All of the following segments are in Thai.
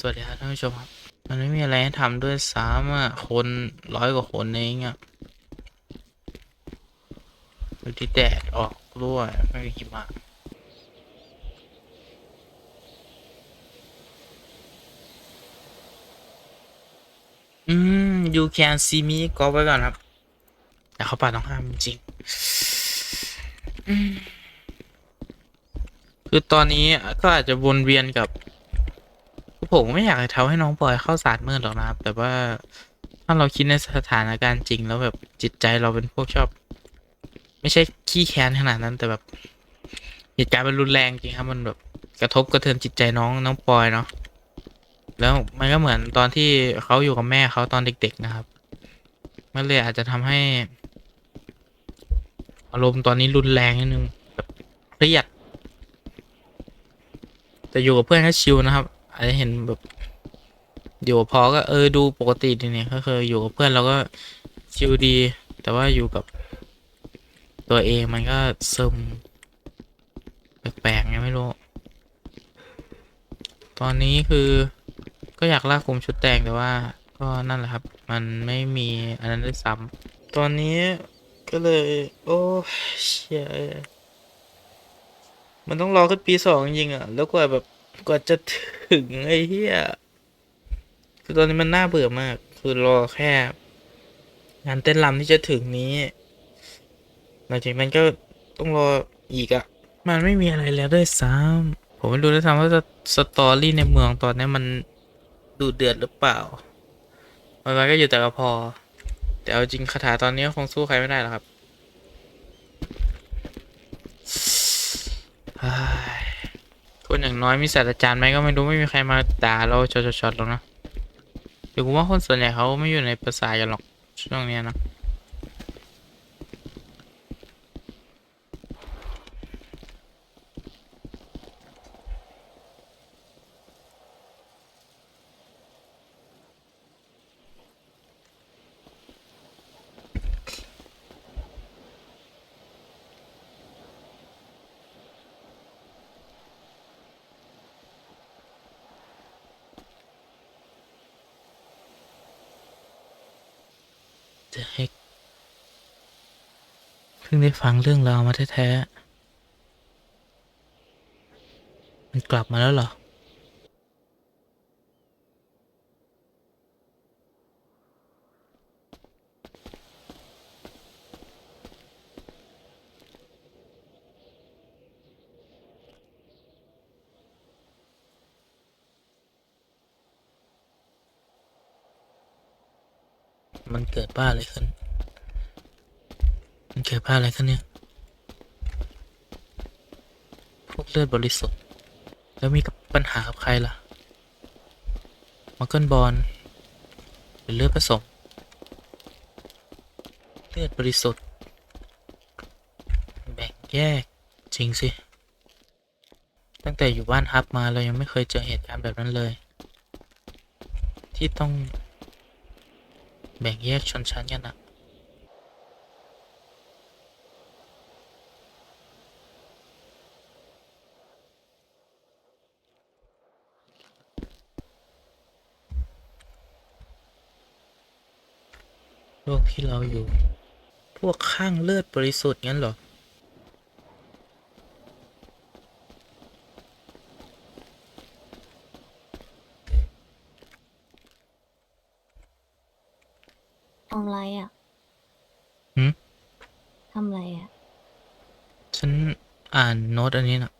สวัสดีครับท่านผู้ชมครับ มันไม่มีอะไรให้ทำด้วยซ้ำอะคนร้อยกว่าคนเองอะดูที่แดดออกด้วยไม่มีหิมะอืม you can see me ก็ไว้ก่อนครับ แต่เขาป่าต้องห้ามจริง คือตอนนี้ก็อาจจะวนเวียนกับ ผมไม่อยากให้ทำให้น้องปอยเข้าสารมืดหรอกนะครับ แต่ว่าถ้าเราคิดในสถานการณ์จริงแล้วแบบจิตใจเราเป็นพวกชอบ ไม่ใช่ขี้แค้นขนาดนั้น แต่แบบเหตุการณ์มันรุนแรงจริงครับมันแบบกระทบกระเทือนจิตใจน้องน้องปอยเนาะแล้วมันก็เหมือนตอนที่เขาอยู่กับแม่เขาตอนเด็ก ๆนะครับ มันเลยอาจจะทำให้ อารมณ์ตอนนี้รุนแรงนิดนึงแบบเครียดแต่อยู่กับเพื่อนก็ชิลนะครับ อาจจะเห็นแบบอยู่กับพอก็เออดูปกติดีเนี่ยก็คืออยู่กับเพื่อนเราก็ชิลดี แต่ว่าอยู่กับตัวเองมันก็ซึมแปลกๆไงไม่รู้ ตอนนี้คือก็อยากลากกลุ่มชุดแต่งแต่ว่า ก็นั่นแหละครับ มันไม่มีอันนั้นด้วยซ้ำตอนนี้ก็เลย โอ้เชี่ยมันต้องรอขึ้นปีสองจริงอะแล้วกว่าแบบ กว่าจะถึงไอ้เหี้ยคือตอนนี้มันน่าเบื่อมาก คือรอแค่ งานเต้นรำที่จะถึงนี้ หลังจากนั้นก็ต้องรออีกอะ่ะมันไม่มีอะไรแล้วด้วยซ้ำผมไม่รู้ด้วยซ้ำว่าจะสตอรี่ในเมืองตอนนี้มันดูเดือดหรือเปล่าวันก็อยู่แต่กับพอ แต่เอาจริงคาถาตอนนี้คงสู้ใครไม่ได้หรอกครับ คนอย่างน้อยมีศาสตราจารย์ไหมก็ไม่รู้ไม่มีใครมาด่าเราช็อตๆหรอกนะเดี๋ยวกูว่าคนส่วนใหญ่เขาไม่อยู่ในภาษากันหรอกช่วงเนี้ยนะ งได้ฟังเรื่องราวมาแท้ๆ มันกลับมาแล้วเหรอ มันเกิดบ้าอะไรขึ้น มันเกิดบ้าอะไรขึ้นเนี่ย พวกเลือดบริสุทธิ์ แล้วมีกับปัญหากับใครล่ะมาเกิลบอลหรือเลือดผสม เลือดบริสุทธิ์ แบ่งแยก จริงสิ ตั้งแต่อยู่บ้านฮับมาเรายังไม่เคยเจอเหตุการณ์แบบนั้นเลย ที่ต้องแบ่งแยกชนชั้นกันนะ ที่เราอยู่ พวกข้างเลือดบริสุทธิ์งั้นเหรอ ทำไรอะหืม ทำไรอะ ฉันอ่านโน้ตอันนี้นะ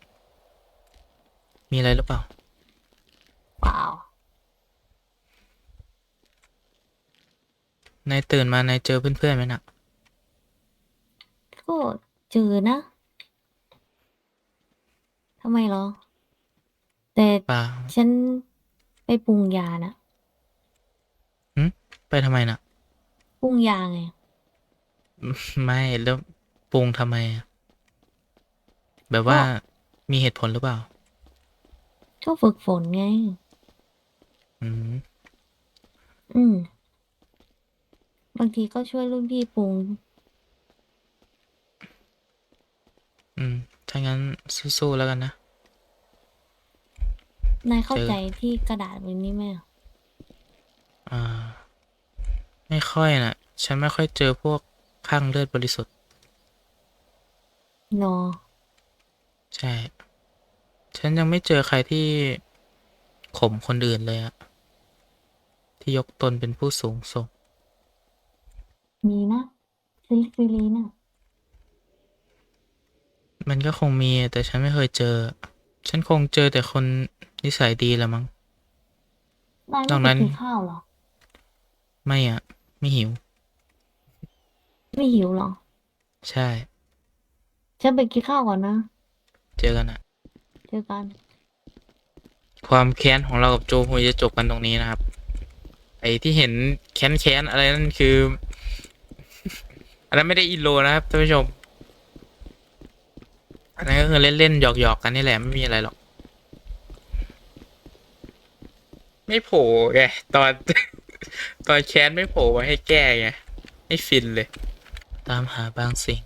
มีอะไรหรือเปล่า เปล่า นายตื่นมานายเจอเพื่อนๆไหมนะก็เจอนะทำไมเหรอ แต่เปล่าฉันไปปรุงยานะไปทำไมนะปรุงยาไง ไม่แล้วปรุงทำไมอะแบบว่าก็มีเหตุผลหรือเปล่า ก็ฝึกฝนไง อืม อืม บางทีก็ช่วยรุ่นพี่ปรุง อืม ถ้างั้นสู้ๆแล้วกันนะ นายเข้าเจอใจที่กระดาษใบนี้ไหมอะอ่า ไม่ค่อยนะฉันไม่ค่อยเจอพวกข้างเลือดบริสุทธิ์รอใช่ ฉันยังไม่เจอใครที่ข่มคนอื่นเลยอะที่ยกตนเป็นผู้สูงส่ง มีนะซิลิฟิลีน่ะ มันก็คงมีแต่ฉันไม่เคยเจอ ฉันคงเจอแต่คนนิสัยดีละมั้ง นายนอกไม่นั้ไปน กินข้าวเหรอ ไม่อะไม่หิว ไม่หิวเหรอ ใช่ ฉันไปกินข้าวก่อนนะ เจอกันอะเจอกัน ความแค้นของเรากับโจฮุยจะจบกันตรงนี้นะครับ ไอ้ที่เห็นแค้นแค้นๆอะไรนั่นคืออั นนั้นไม่ได้อินโลนะครับท่านผู้ชม อันนั้นก็คือเล่นๆหยอกๆกันนี่แหละไม่มีอะไรหรอก ไม่โผล่ไงตอนตอนแค้นไม่โผล่มาให้แก้ไงไม่ฟินเลย ตามหาบางสิ่ง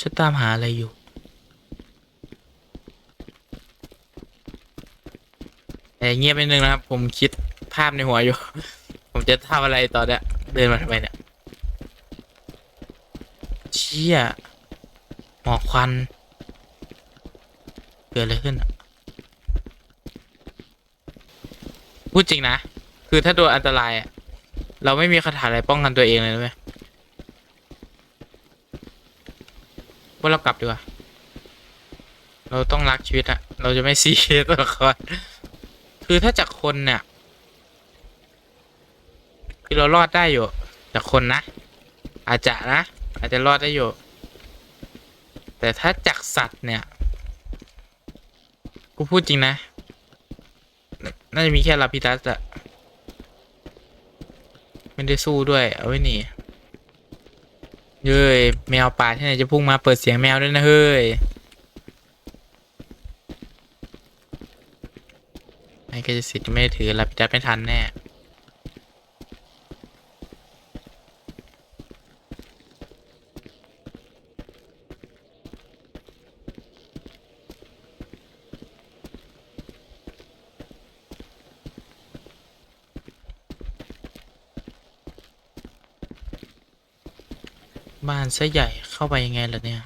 ฉันตามหาอะไรอยู่ แต่เงียบไปนึงนะครับ ผมคิดภาพในหัวอยู่ ผมจะทำอะไรตอนเนี้ยเดินมาทำไมเนี่ยเชี่ยหมอกควันเกิดอะไรขึ้นอะพูดจริงนะ คือถ้าโดนอันตรายอะเราไม่มีคาถาอะไรป้องกันตัวเองเลยนะเว้ยว่าเรากลับดีกว่า เราต้องรักชีวิตอะเราจะไม่ซีเรียสตัวละครคือถ้าจากคนเนี่ย คือเรารอดได้อยู่ จากคนนะ อาจจะนะ อาจจะรอดได้อยู่ แต่ถ้าจากสัตว์เนี่ย กูพูดจริงนะ น่าจะมีแค่ลาพิตัสอะไม่ได้สู้ด้วย เอาไว้หนีเย้ยแมวป่าที่ไหนจะพุ่งมาเปิดเสียงแมวด้วยนะเฮ้ยไอ้กจะสิทธิ์ไม่ได้ถือรับจัดไม่ทันแน่านซะใหญ่เข้าไปยังไงล่ะเนี่ย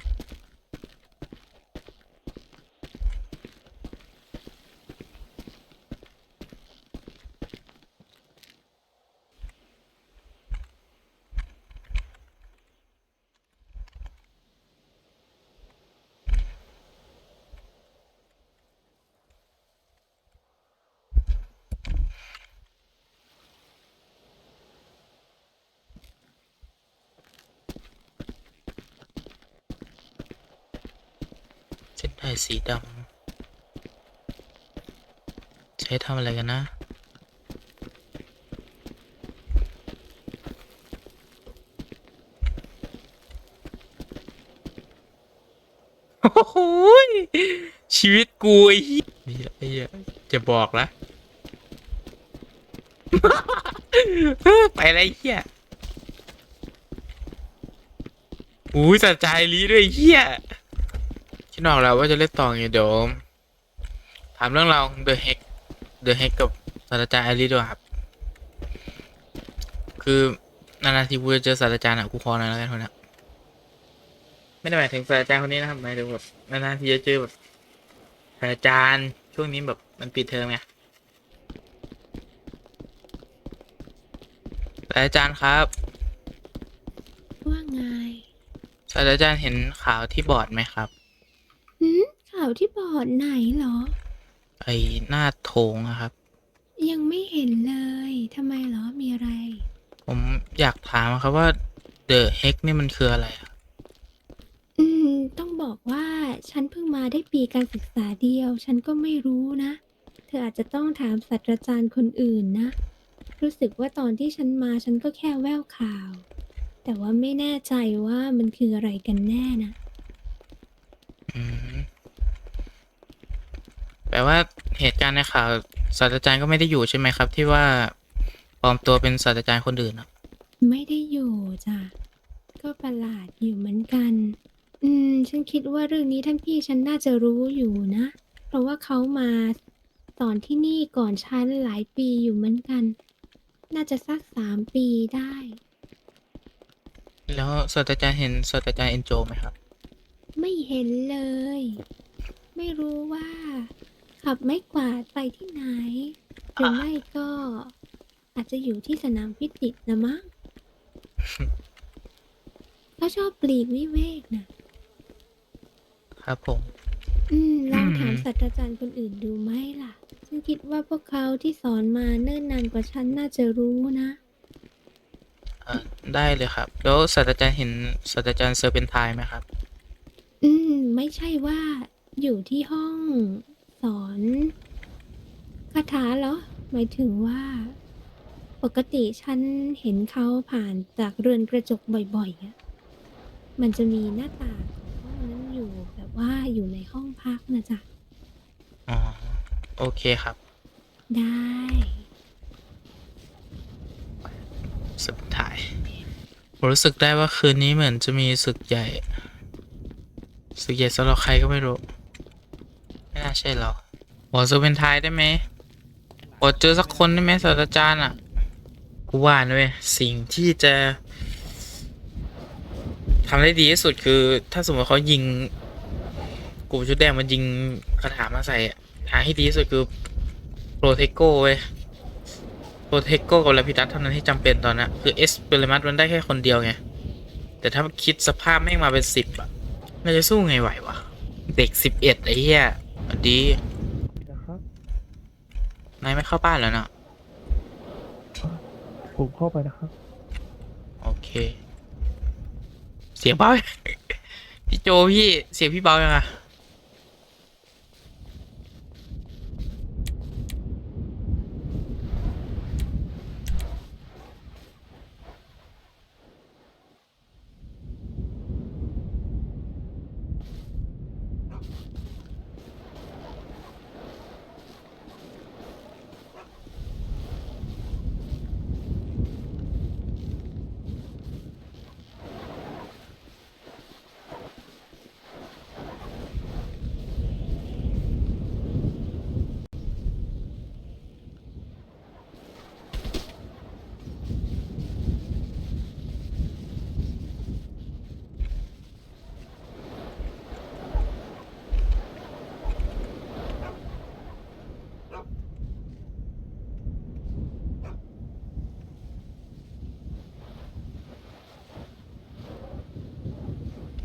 เสีดำใช้ทำอะไรกันนะ โอ้โหยชีวิตกูไอ้เหี้ยไอ้เหี้ยจะบอกละไปอะไรเหี้ยอุ้ยสัจใจลีด้วยเหี้ย ดออกแล้วว่าจะเล่นต่อไงเดี๋ยวถามเรื่องราวเดอะเฮกเดอะเฮกกับศาสตราจารย์ไอริสด้วยครับ คือนานๆทีกูจะเจอศาสตราจารย์อะกูขอหน่อยแล้วกันคนนี้ไม่ได้หมายถึงศาสตราจารย์คนนี้นะครับหมายถึงแบบนานๆทีจะเจอแบบศาสตราจารย์ช่วงนี้แบบมันปิดเทอมไงศาสตราจารย์ครับว่าไงศาสตราจารย์เห็นข่าวที่บอร์ดไหมครับหืมข่าวที่บอร์ดไหนเหรอ ไอหน้าโถงอะครับ ยังไม่เห็นเลยทำไมเหรอมีอะไร ผมอยากถามครับว่าเดอะเฮกนี่มันคืออะไรอะอืม ต้องบอกว่าฉันเพิ่งมาได้ปีการศึกษาเดียว ฉันก็ไม่รู้นะ เธออาจจะต้องถามศาสตราจารย์คนอื่นนะ รู้สึกว่าตอนที่ฉันมาฉันก็แค่แววข่าว แต่ว่าไม่แน่ใจว่ามันคืออะไรกันแน่นะ อืม แปลว่าเหตุการณ์ในข่าวศาสตราจารย์ก็ไม่ได้อยู่ใช่ไหมครับ ที่ว่าปลอมตัวเป็นศาสตราจารย์คนอื่นอะไม่ได้อยู่จ้ะ ก็ประหลาดอยู่เหมือนกัน อืม ฉันคิดดว่าเรื่องนี้ท่านพี่ฉันน่าจะรู้อยู่นะ เพราะว่าเขามาสอนที่นี่ก่อนฉันหลายปีอยู่เหมือนกัน น่าจะสักสามปีได้ แล้วศาสตราจารย์เห็นศาสตราจารย์เอนโจไหมครับ ไม่เห็นเลย ไม่รู้ว่า ขับไม้กวาดไปที่ไหน หรือไม่ก็ อาจจะอยู่ที่สนามพิจิตรนะมั้งเขาชอบปลีกวิเวกนะครับผม อืมลองอืมถามศาสตราจารย์คนอื่นดูไหมล่ะ ฉันคิดว่าพวกเขาที่สอนมาเนิ่นนานกว่าฉันน่าจะรู้นะเอ่อได้เลยครับ แล้วศาสตราจารย์เห็นศาสตราจารย์เซอร์เป็นไทายไหมครับ อืม ไม่ใช่ว่าอยู่ที่ห้อง สอนคาถาเหรอ หมายถึงว่า ปกติฉันเห็นเขาผ่านจากเรือนกระจกบ่อยๆอะมันจะมีหน้าต่างของห้องนั้นอยู่แบบว่าอยู่ในห้องพักนะจ๊ะ อ๋อโอเคครับ ได้ สุดท้ายผมรู้สึกได้ว่าคืนนี้เหมือนจะมีศึกใหญ่ ศึกใหญ่สำหรับใครก็ไม่รู้ไม่ น่าใช่เราขอเซอร์เป็นไทยได้ไหมขอเจอสักคนได้ไหมศาสตราจารย์อะกูว่านะเว้ยสิ่งที่จะทำได้ดีที่สุดคือ ถ้าสมมติเขายิงกลุ่มชุดแดงมันยิงคาถามาใส่อะทางที่ดีที่สุดคือโปรเทโก้เว้ยโปรเทโก้กับลาพิดัสเท่านั้นที่จำเป็นตอนนั้นคือเอสเปรมัสมันได้แค่คนเดียวไงแต่ถ้าคิดสภาพแม่งมาเป็นสิบอะน่าจะสู้ไงไหววะ เด็กสิบเอ็ดไอ้เหี้ย สวัสดีนายไม่เข้าบ้านแล้วเนาะผมเข้าไปนะครับ โอเค เสียงเบาพี่โจพี่ เสียงพี่เบายังอะ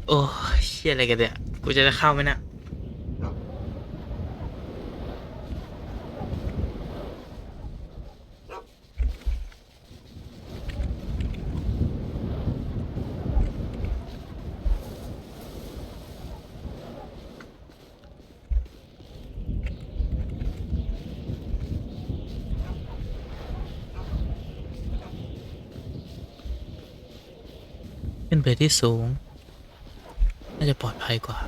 โอ้เชี่ยอะไรกันเนี่ย กูจะได้เข้าไหมนะขึ้นไปที่สูงาจะปลอดภัยกว่า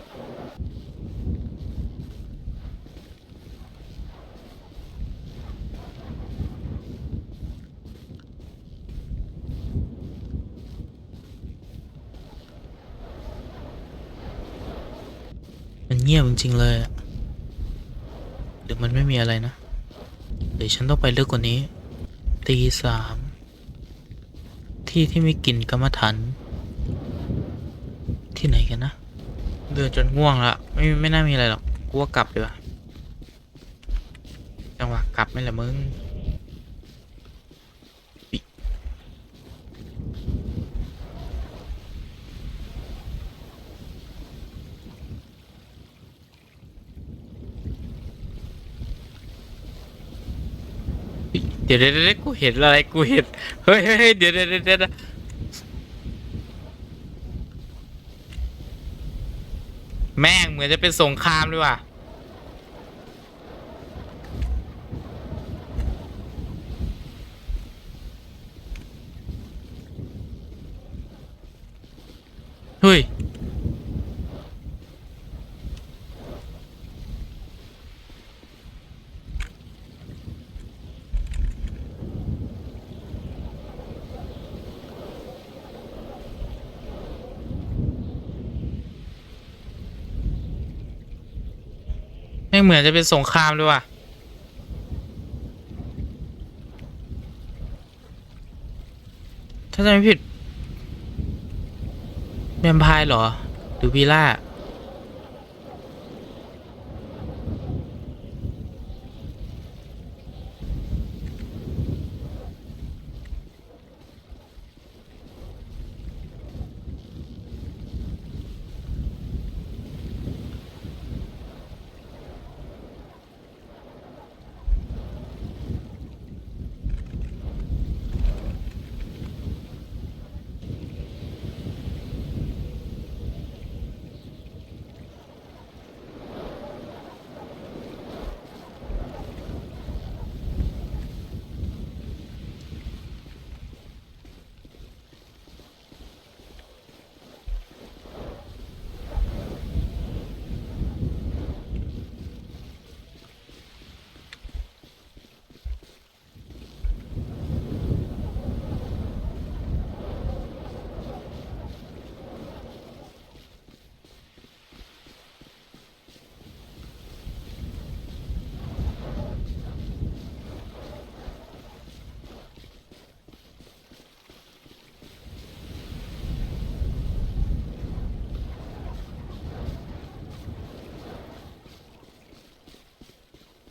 มันเงียบจริงๆเลยหรือมันไม่มีอะไรนะหรือฉันต้องไปลึกกว่านี้ ตีสาม ที่ที่มีกลิ่นกรรมฐานที่ไหนกันนะ เดินจนง่วงละไม่ไม่น่ามีอะไรหรอกกูว่ากลับดีกว่าจังหวะกลับไม่ละมึงเดี๋ยวเดี๋ยวเดี๋ยวกูเห็นอะไรกูเห็นเฮ้ยเฮ้ยเดี๋ยวเดี๋ยวเดี๋ยวเดี๋ยว แม่งเหมือนจะเป็นสงครามเลยว่ะเฮ้ย เหมือนจะเป็นสงครามเลยว่ะถ้าจะไม่ผิดแวมไพร์เหรอ หรือวีล่า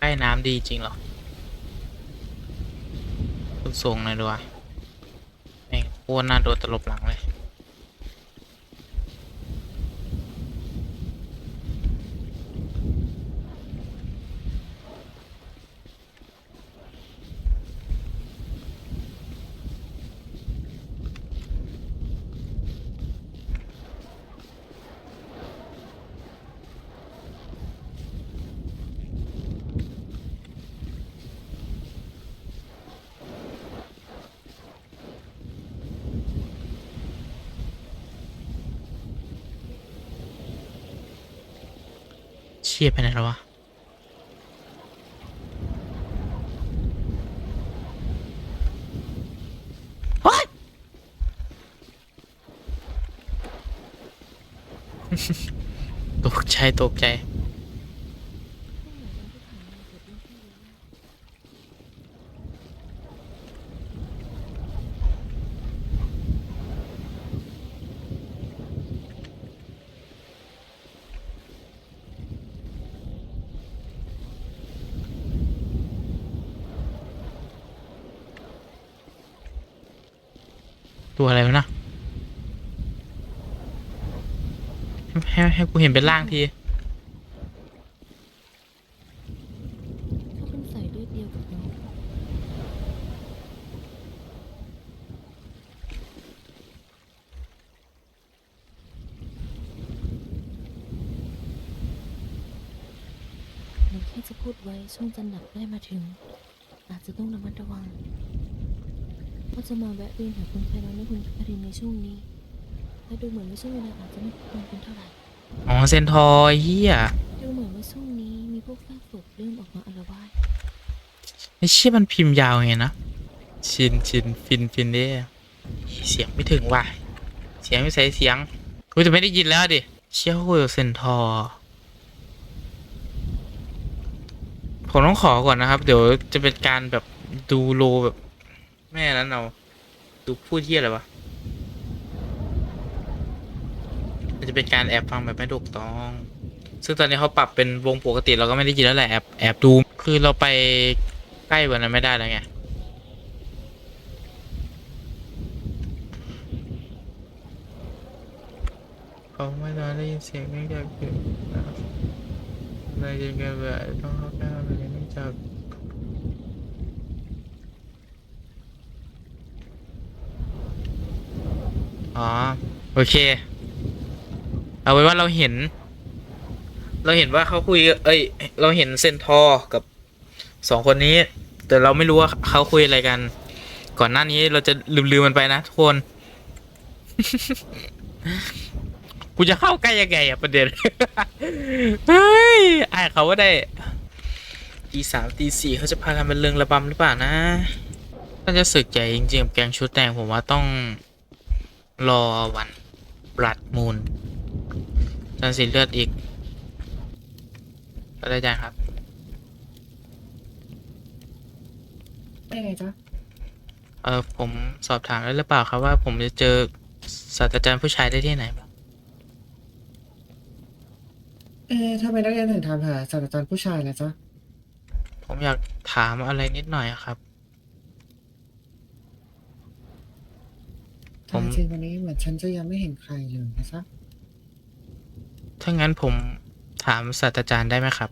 ล้น้ำดีจริงเหรอสูงเลยด้วยแม่งโคตรน่าโดนตลบหลัง ชียไปไหนแล้ววะตกใจตกใจ ตัวอะไรวะนะ ให้ให้กูเห็นเป็นร่างที เขาเป็นสายเลือดเดียวกับน้องหนูแค่จะพูดไว้ช่วงจันหนักได้มาถึง อาจจะต้องระมัดระวังว่าจะมาแวะเวียนหาคุณไพเราและคุณคารินในช่วงนี้ และดูเหมือนว่าช่วงเวลาอาจจะไม่ตรงกันเท่าไหร่ อ๋อเซนทอร์เฮียดูเหมือนว่าช่วงนี้มีพวกซากศพเริ่มออกมาอาละวาดไอ้เชี่ยมันพิมพ์ยาวไงนะ ชินชินฟินฟินเด้เสียงไม่ถึงว่ะ เสียงไม่ใส่เสียงกูจะไม่ได้ยินแล้วดิ เชี่ยโหเซนทอร์ผมต้องขอก่อนนะครับ เดี๋ยวจะเป็นการแบบดูโลแบบ แม่นั้นเอา ดูพูดเที่ยอะไรวะ มันจะเป็นการแอบฟังแบบไม่ถูกต้อง ซึ่งตอนนี้เขาปรับเป็นวงปกติเราก็ไม่ได้ยินแล้วแหละแอบแอบดู คือเราไปใกล้กว่านั้นไม่ได้แล้วไง เขาไม่นอนได้ยินเสียงเนื่องจากเกิดอะไรจะเกิดแบบต้องเข้าใกล้อะไรเนื่องจากอ๋อ โอเค เอาไว้ว่าเราเห็น เราเห็นว่าเขาคุย เอ้ย เราเห็นเซนทอร์กับสองคนนี้ แต่เราไม่รู้ว่าเขาคุยอะไรกัน ก่อนหน้านี้เราจะลืมๆมันไปนะทุกคนกูจะเข้าใกล้ยังไงอะประเด็นเฮ้ยอเขาว่าได้ตีสามตีสี่เขาจะพากันเป็นเรื่องระบำหรือเปล่านะถ้าจะสึกใจจริงๆกับแกงชุดแตงผมว่าต้องรอวันบลัดมูน จันสีเลือดอีกไปศาสตราจารย์ครับเป็นไงจ๊ะเออผมสอบถามได้หรือเปล่าครับว่าผมจะเจอศาสตราจารย์ผู้ชายได้ที่ไหนบ้างเอ๊ะทำไมนักเรียนถึงถามหาศาสตราจารย์ผู้ชายล่ะจ๊ะผมอยากถามอะไรนิดหน่อยอะครับ ผม จริงๆวันนี้เหมือนฉันจะยังไม่เห็นใครเลยนะจ๊ะ ถ้างั้นผมถามศาสตราจารย์ได้ไหมครับ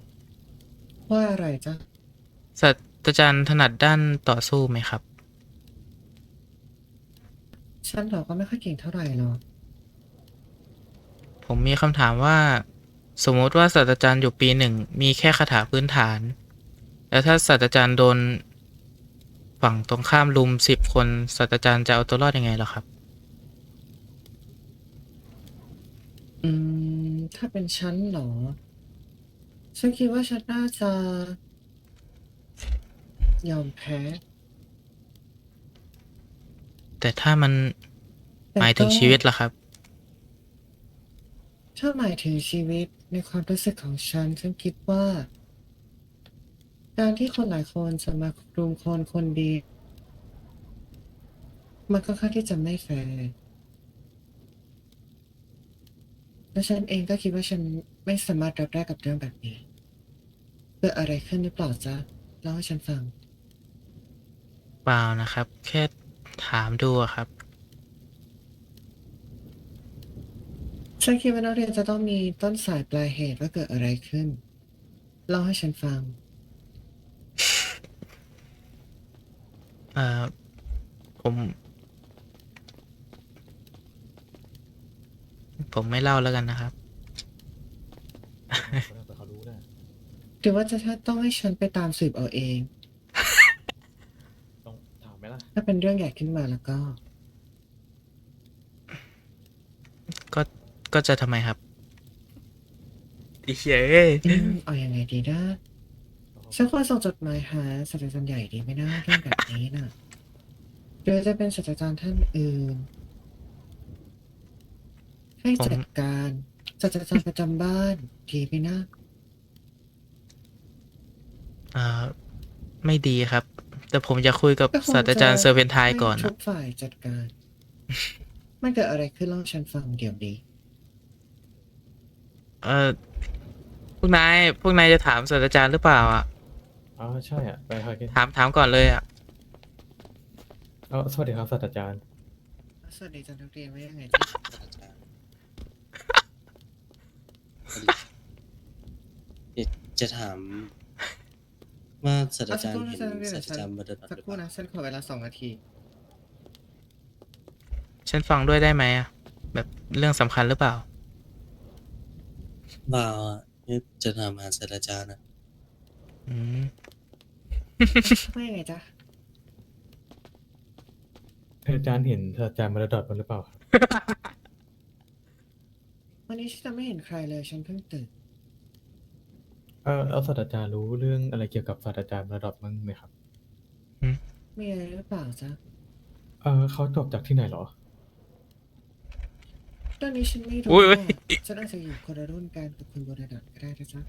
ว่าอะไรจ๊ะ ศาสตราจารย์ถนัดด้านต่อสู้ไหมครับ ฉันเหรอก็ไม่ค่อยเก่งเท่าไหร่หรอกผมมีคำถามว่า สมมติว่าศาสตราจารย์อยู่ปีหนึ่งมีแค่คาถาพื้นฐาน แล้วถ้าศาสตราจารย์โดน ฝั่งตรงข้ามลุมสิบคนศาสตราจารย์จะเอาตัวรอดยังไงเหรอครับ อืม ถ้าเป็นฉันเหรอ ฉันคิดว่าฉันน่าจะ ยอมแพ้ แต่ถ้ามันแต่หมายถึงก็ชีวิตล่ะครับ ถ้าหมายถึงชีวิตในความรู้สึกของฉัน ฉันคิดว่า การที่คนหลายคนจะมารุมคนคนเดียวมันก็ค่อนข้างที่จะไม่แฟร์ และฉันเองก็คิดว่าฉันไม่สามารถรับได้กับเรื่องแบบนี้ เกิดอะไรขึ้นหรือเปล่าจ๊ะเล่าให้ฉันฟัง เปล่านะครับ แค่ถามดูอะครับ ฉันคิดว่านักเรียนจะต้องมีต้นสายปลายเหตุว่าเกิดอะไรขึ้น เล่าให้ฉันฟัง เอ่อผม ผมไม่เล่าแล้วกันนะครับ แต่เขารู้นะหรือว่าจะต้องให้ฉันไปตามสืบเอาเอง ต้องถามไหมล่ะถ้าเป็นเรื่องใหญ่ขึ้นมาแล้วก็ ก็ก็จะทำไมครับอีเหี้ยเอ้ยอืมเอาอยัางไงดีนะฉันควรส่งจดหมายหาศาสตราจารย์ใหญ่ดีไหมนะเรื่องแบบนี้น่ะหรือจะเป็นศาสตราจารย์ท่านอื่น ให้จัดการศาสตราจารย์ประจำบ้านดีไหมนะเอ่อไม่ดีครับ แต่ผมจะคุยกับก็คงศาสตราจารย์จะเซอร์เพนไทายก่อนให้อะทุกฝ่ายจัดการ มันเกิดอะไรขึ้นเล่าให้ฉันฟังเดี๋ยวนี้เออพวกนายพวกนายจะถามศาสตราจารย์หรือเปล่าอะ อ๋อใช่อะไปค่ะกินถามถามก่อนเลยอะ เอ๋อสวัสดีครับศาสตราจารย์ สวัสดีอาจารย์นักเรียนว่ายังไงจ๊ะ อาจารย์เดี๋ยว จะถามว่าศาสตราจารย์เห็นศาสตราจารย์มาเดินสักครู่นะฉันขอเวลาสองนาที ฉันฟังด้วยได้ไหมอะแบบเรื่องสำคัญหรือเปล่าบ่าวอะนี่จะถามหาศาสตราจารย์นะอืมว่ายังไงจ๊ะอาจารย์เห็นศาสตราจารย์มาราดอดมันหรือเปล่าครับ วันนี้ฉันจะไม่เห็นใครเลย ฉันเพิ่งตื่น เออแล้วศาสตราจารย์รู้เรื่องอะไรเกี่ยวกับศาสตราจารย์มาราดอดมั้งไหมครับ มีอะไรหรือเปล่าจ๊ะเออเขาจบจากที่ไหนเหรอเรื่องนี้ฉันไม่รู้อุ๊ยอุ๊ยอะฉันอาจจะอยู่คนละรุ่นกันกับคุณบรดัตก็ได้นะจ๊ะ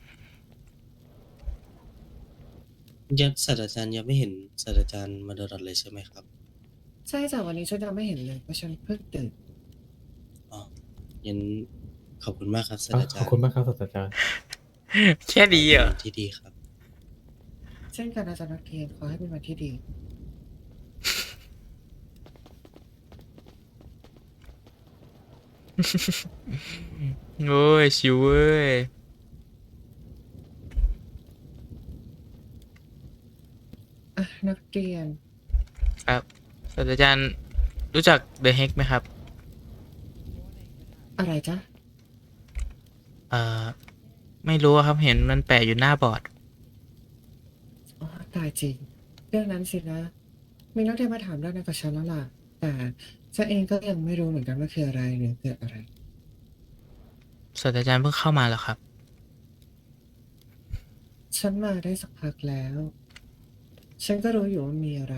ยังศาสตราจารย์ยังไม่เห็นศาสตราจารย์มาเดินเลยใช่ไหมครับ ใช่จ้ะวันนี้ฉันยังไม่เห็นเลยเพราะฉันเพิ่งตื่น อ๋อยัน ขอบคุณมากครับศาสอะตราขจาอบรย์คุณมากครับศาสตราจารย์ แค่ดีเหรอ ที่ดีครับ เช่นกันอาจารย์นักเรียนขอให้เป็นวันที่ดี โอ้ย ชิวเว้ย อะนักเรียน ครับศาสตราจารย์รู้จักเดอะเฮกไหมครับ อะไรจ๊ะ เอ่อ ไม่รู้อะครับเห็นมันแปะอยู่หน้าบอร์ด อ๋อตายจริง เรื่องนั้นสินะมีนักเรียนมาถามเรื่องนั้นกับฉันแล้วล่ะ แต่ฉันเองก็ยังไม่รู้เหมือนกันว่าคืออะไรหรือเกิดอะไร ศาสตราจารย์เพิ่งเข้ามาเหรอครับ ฉันมาได้สักพักแล้ว ฉันก็รู้อยู่ว่ามีอะไร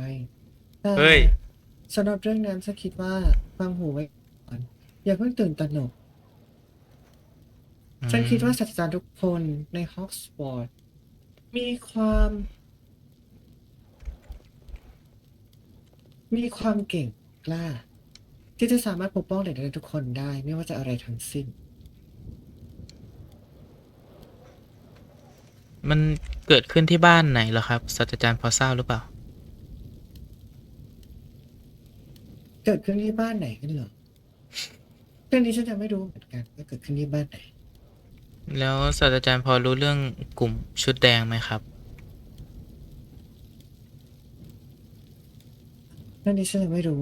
แต่เฮ้ย สำหรับเรื่องนั้นฉันคิดว่าฟังหูไว้ก่อนอย่าเพิ่งตื่นตระหนก ฉันคิดว่าศาสตราจารย์ทุกคนในฮอกสปอร์ตมีความ มีความเก่งกล้า ที่จะสามารถปกป้องเด็กนักเรียนทุกคนได้ ไม่ว่าจะอะไรทั้งสิ้น มันเกิดขึ้นที่บ้านไหนเหรอครับศาสตราจารย์พอทราบหรือเปล่า เกิดขึ้นที่บ้านไหนกันเหรอเรื่องนี้ฉันยังไม่รู้เหมือนกันว่าเกิดขึ้นที่บ้านไหน แล้วศาสตราจารย์พอรู้เรื่องกลุ่มชุดแดงไหมครับเรื่องนี้ฉันยังไม่รู้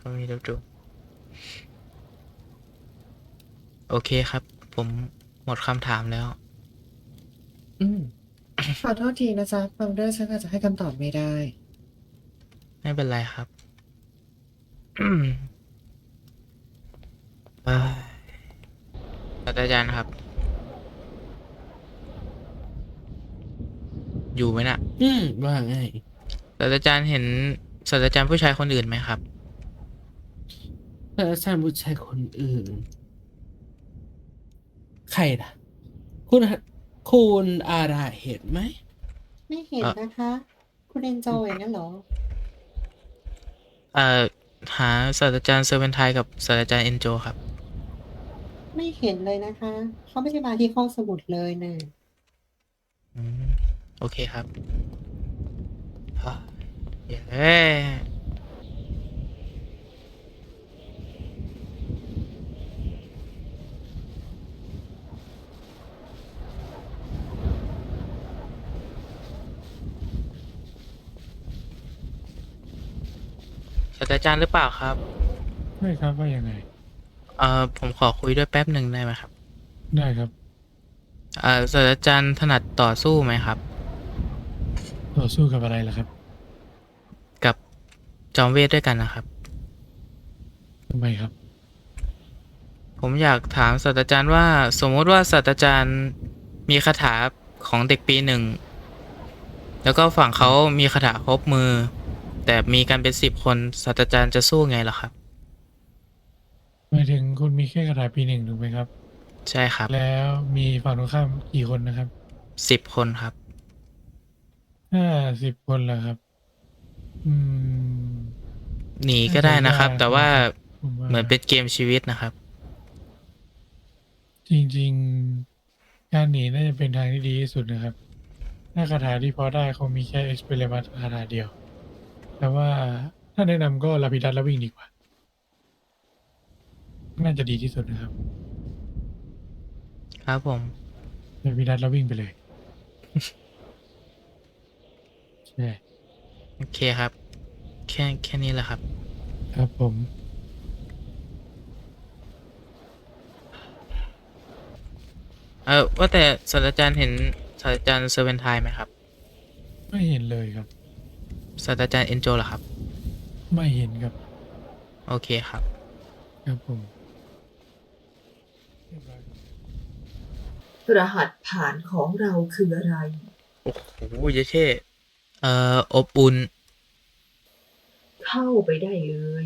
ก็มีดูโอเคครับ ผมหมดคำถามแล้ว อืม ขอโทษทีนะจ๊ะบางเรื่องฉันอาจจะให้คำตอบไม่ได้ ไม่เป็นไรครับอืมเอ้ย ศาสตราจารย์ครับ อยู่ไหมน่ะอืมว่าไงศาสตราจารย์เห็นศาสตราจารย์ผู้ชายคนอื่นไหมครับแต่อาจารย์ผู้ชายคนอื่น ใครล่ะ คุณฮะคุณอาราเห็นไหม ไม่เห็นอะนะคะ คุณเอนจอยอย่างนั้นเหรอ เอ่อหาศาสตราจารย์เซอร์เวนไทกับศาสตราจารย์เอนโจครับ ไม่เห็นเลยนะคะ เขาไม่ได้มาที่ห้องสมุดเลยนะอืมโอเคครับอะเย้ศาสตราจารย์หรือเปล่าครับ ไม่ครับว่ายังไง เอ่อผมขอคุยด้วยแป๊บหนึ่งได้ไหมครับได้ครับ เอ่อศาสตราจารย์ถนัดต่อสู้ไหมครับ ต่อสู้กับอะไรล่ะครับกับจอมเวทด้วยกันนะครับ ทำไมครับ ผมอยากถามศาสตราจารย์ว่าสมมุติว่าศาสตราจารย์มีคาถาของเด็กปีหนึ่ง แล้วก็ฝั่งเขามีคาถาครบมือ แต่มีกันเป็นสิบคนศาสตราจารย์จะสู้ไงล่ะครับ หมายถึงคุณมีแค่กระดาษปีหนึ่งถูกไหมครับ ใช่ครับแล้วมีฝั่งตรงข้ามกี่คนนะครับสิบคนครับ ห้าสิบคนเหรอครับ อืม หนีก็ได้นะครับน่าจะยากแต่ว่าผมว่าเหมือนเป็นเกมชีวิตนะครับ จริง ๆ การหนีน่าจะเป็นทางที่ดีที่สุดนะครับ ถ้าคาถาที่พอได้คงมีแค่เอ็กซ์เพรมัสคาถาเดียว แต่ว่าถ้าแนะนำก็ลาพิดัสแล้ววิ่งดีกว่า น่าจะดีที่สุดนะครับครับผมลาพิดัสแล้ววิ่งไปเลยใช่โอเคครับ แค่แค่นี้แหละครับ ครับผม เออว่าแต่ศาสตราจารย์เห็นศาสตราจารย์เซอร์เวนไทไหมครับไม่เห็นเลยครับ ศาสตราจารย์เอนโจเหรอครับ ไม่เห็นครับ โอเคครับ ครับผม รหัสผ่านของเราคืออะไร โอ้โหเยเช่เอ่ออบอุ่น เข้าไปได้เลย